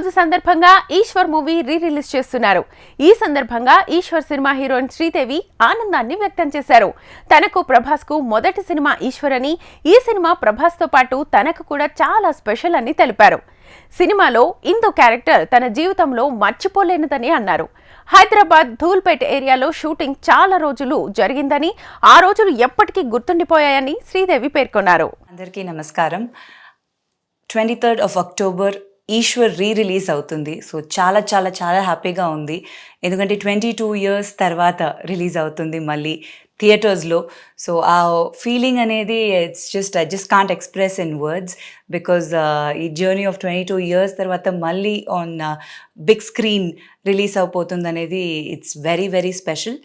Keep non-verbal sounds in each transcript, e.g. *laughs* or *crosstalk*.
రోజు సందర్భంగా Eshwar movie re release చేస్తున్నారు. ఈ సందర్భంగా ఈశ్వర్ సినిమా హీరోయిన్ శ్రీదేవి ఆనందాన్ని వ్యక్తం చేశారు. తనకు ప్రభాస్కు మొదటి సినిమా ఈశ్వర్ అని ఈ సినిమా ప్రభాస్తో పాటు తనకు కూడా చాలా స్పెషల్ అని తెలిపారు. సినిమాలో ఇందు క్యారెక్టర్ తన జీవితంలో మర్చిపోలేనిదని అన్నారు. హైదరాబాద్ ధూల్పేట్ ఏరియాలో షూటింగ్ చాలా రోజులు జరిగిందని ఆ రోజులు ఎప్పటికీ గుర్తుండిపోయాయని శ్రీదేవి పేర్కొన్నారు. అందరికీ నమస్కారం. Twenty third of October Eeshwar re release అవుతుంది. సో చాలా చాలా చాలా హ్యాపీగా ఉంది. ఎందుకంటే ట్వంటీ టూ ఇయర్స్ తర్వాత రిలీజ్ అవుతుంది మళ్ళీ. థియేటర్స్లో సో ఆ ఫీలింగ్ అనేది it's just I just can't express in words because ఈ journey of twenty two years తర్వాత మళ్ళీ ఆన్ బిగ్ స్క్రీన్ రిలీజ్ అయిపోతుంది అనేది it's very very special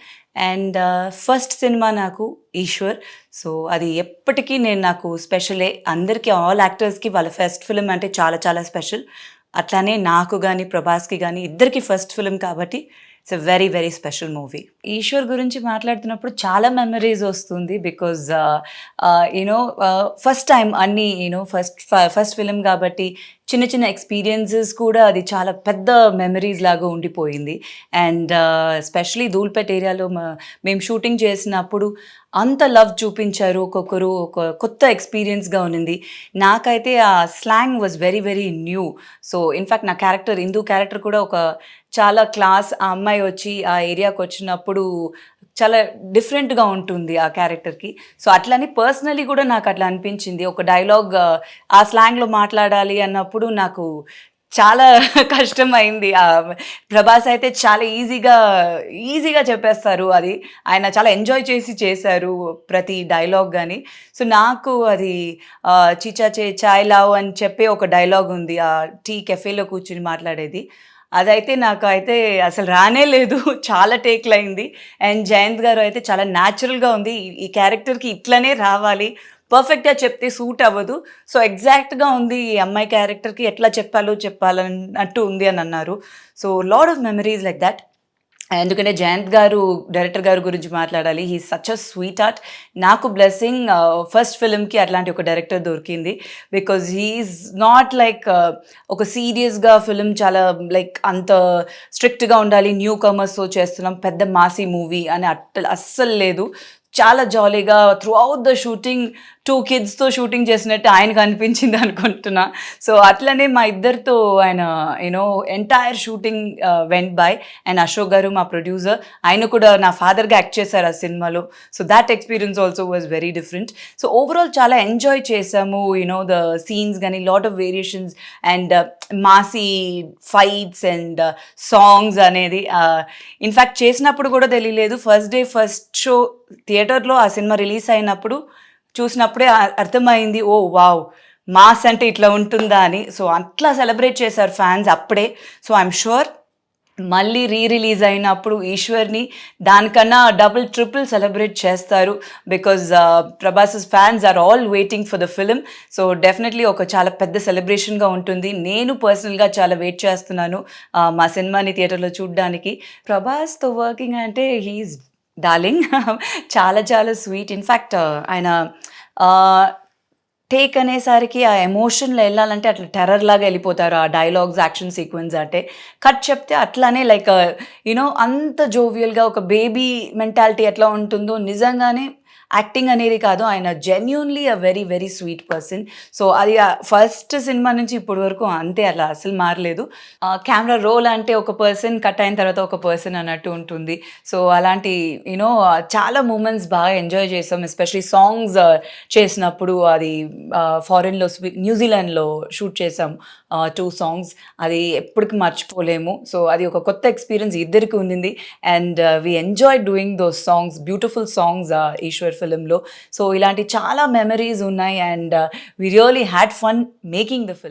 and first cinema నాకు ఈశ్వర్ సో అది ఎప్పటికీ నేను నాకు స్పెషలే అందరికీ ఆల్ యాక్టర్స్కి వాళ్ళ ఫస్ట్ ఫిలిం అంటే చాలా చాలా స్పెషల్ అట్లానే నాకు కానీ ప్రభాస్కి కానీ ఇద్దరికి ఫస్ట్ ఫిలిం కాబట్టి it's a very very special movie Eeshwar గురించి మాట్లాడుతున్నప్పుడు చాలా మెమరీస్ వస్తుంది because you know first time అన్ని you know first first film కాబట్టి చిన్న చిన్న ఎక్స్పీరియన్సెస్ కూడా అది చాలా పెద్ద మెమరీస్ లాగా ఉండిపోయింది. అండ్ స్పెషలీ uh, ధూల్పేట్ ఏరియాలో మేము షూటింగ్ చేసినప్పుడు అంత లవ్ చూపించారు. ఒక్కొక్కరు ఒక కొత్త ఎక్స్పీరియన్స్గా ఉన్నింది. నాకైతే ఆ slang was very very new so in fact నా క్యారెక్టర్ హిందూ క్యారెక్టర్ కూడా ఒక చాలా క్లాస్ ఆ అమ్మాయి వచ్చి ఆ ఏరియాకి వచ్చినప్పుడు చాలా డిఫరెంట్గా ఉంటుంది ఆ క్యారెక్టర్కి. సో అట్లని పర్సనలీ కూడా నాకు అట్లా అనిపించింది. ఒక డైలాగ్ ఆ స్లాంగ్లో మాట్లాడాలి అన్నప్పుడు నాకు చాలా *laughs* కష్టమైంది. ఆ ప్రభాస్ అయితే చాలా ఈజీగా ఈజీగా చెప్పేస్తారు అది. ఆయన చాలా ఎంజాయ్ చేసి చేశారు ప్రతి డైలాగ్ కానీ సో నాకు అది చీచా చే చాయ్ లావ్ అని చెప్పే ఒక డైలాగ్ ఉంది. ఆ టీ కెఫేలో కూర్చుని మాట్లాడేది. అదైతే నాకు అయితే అసలు రానే లేదు. చాలా టేక్లు అయింది. అండ్ జయంత్ గారు అయితే చాలా న్యాచురల్గా ఉంది. ఈ- ఈ క్యారెక్టర్కి ఇట్లనే రావాలి. పర్ఫెక్ట్గా చెప్తే సూట్ అవ్వదు. సో ఎగ్జాక్ట్గా ఉంది ఈ అమ్మాయి క్యారెక్టర్కి ఎట్లా చెప్పాలో చెప్పాలన్నట్టు ఉంది అని అన్నారు. So lot of memories like that ఎందుకంటే జయంత్ గారు డైరెక్టర్ గారి గురించి మాట్లాడాలి. He such a sweet heart నాకు బ్లెస్సింగ్ ఫస్ట్ ఫిల్మ్కి అట్లాంటి ఒక డైరెక్టర్ దొరికింది. బికాజ్ హీఈస్ నాట్ లైక్ ఒక సీరియస్గా ఫిల్మ్ చాలా లైక్ అంత స్ట్రిక్ట్గా ఉండాలి. న్యూ కమర్స్తో చేస్తున్నాం. పెద్ద మాసీ మూవీ అని అట్ట అస్సలు లేదు. చాలా జాలీగా throughout the shooting two కిడ్స్తో షూటింగ్ చేసినట్టు ఆయనకు అనిపించింది అనుకుంటున్నా. సో అట్లనే మా ఇద్దరితో ఆయన you know entire shooting went by and Ashok గారు మా ప్రొడ్యూసర్ ఆయన కూడా నా ఫాదర్గా యాక్ట్ చేశారు ఆ సినిమాలో so that experience also was very different so overall చాలా ఎంజాయ్ చేసాము యూనో ద సీన్స్ కానీ lot of variations and massy fights and songs అనేది uh, ఇన్ఫ్యాక్ట్ చేసినప్పుడు కూడా తెలియలేదు. ఫస్ట్ డే ఫస్ట్ షో థియేటర్లో ఆ సినిమా రిలీజ్ అయినప్పుడు చూసినప్పుడే అర్థమైంది ఓ వావ్ మాస్ అంటే ఇట్లా ఉంటుందా అని. సో అట్లా సెలబ్రేట్ చేశారు ఫ్యాన్స్ అప్పుడే. సో ఐఎమ్ షూర్ మళ్ళీ రీ రిలీజ్ అయినప్పుడు ఈశ్వర్ని దానికన్నా డబుల్ ట్రిపుల్ సెలబ్రేట్ చేస్తారు. Because Prabhas fans are all waiting for the film. So definitely ఒక చాలా పెద్ద సెలబ్రేషన్గా ఉంటుంది. నేను పర్సనల్గా చాలా వెయిట్ చేస్తున్నాను మా సినిమాని థియేటర్లో చూడడానికి. ప్రభాస్తో వర్కింగ్ అంటే హీఈస్ డార్లింగ్ *laughs* చాలా చాలా స్వీట్ ఇన్ఫ్యాక్ట్ uh, ఆయన uh, టేక్ అనేసరికి ఆ ఎమోషన్లో వెళ్ళాలంటే అట్లా టెర్రర్ లాగా వెళ్ళిపోతారు ఆ డైలాగ్స్ యాక్షన్ సీక్వెన్స్ అంటే. కట్ చెప్తే అట్లానే లైక్ యూనో uh, అంత జోవియల్గా ఒక బేబీ మెంటాలిటీ ఎట్లా ఉంటుందో నిజంగానే యాక్టింగ్ అనేది కాదు. ఆయన genuinely a very very sweet person so అది ఫస్ట్ సినిమా నుంచి ఇప్పటి వరకు అంతే అలా అసలు మారలేదు. కెమెరా రోల్ అంటే ఒక పర్సన్ కట్ అయిన తర్వాత ఒక పర్సన్ అన్నట్టు ఉంటుంది. సో అలాంటి యూనో చాలా మూమెంట్స్ బాగా ఎంజాయ్ చేసాం. ఎస్పెషలీ సాంగ్స్ చేసినప్పుడు అది ఫారిన్లో న్యూజిలాండ్లో షూట్ చేసాం టూ సాంగ్స్ అది ఎప్పటికి మర్చిపోలేము. సో అది ఒక కొత్త ఎక్స్పీరియన్స్ ఇద్దరికి ఉండింది. And we enjoy doing those songs beautiful songs Eeshwar ఫిలింలో సో ఇలాంటి చాలా మెమరీస్ ఉన్నాయి and we really had fun making the film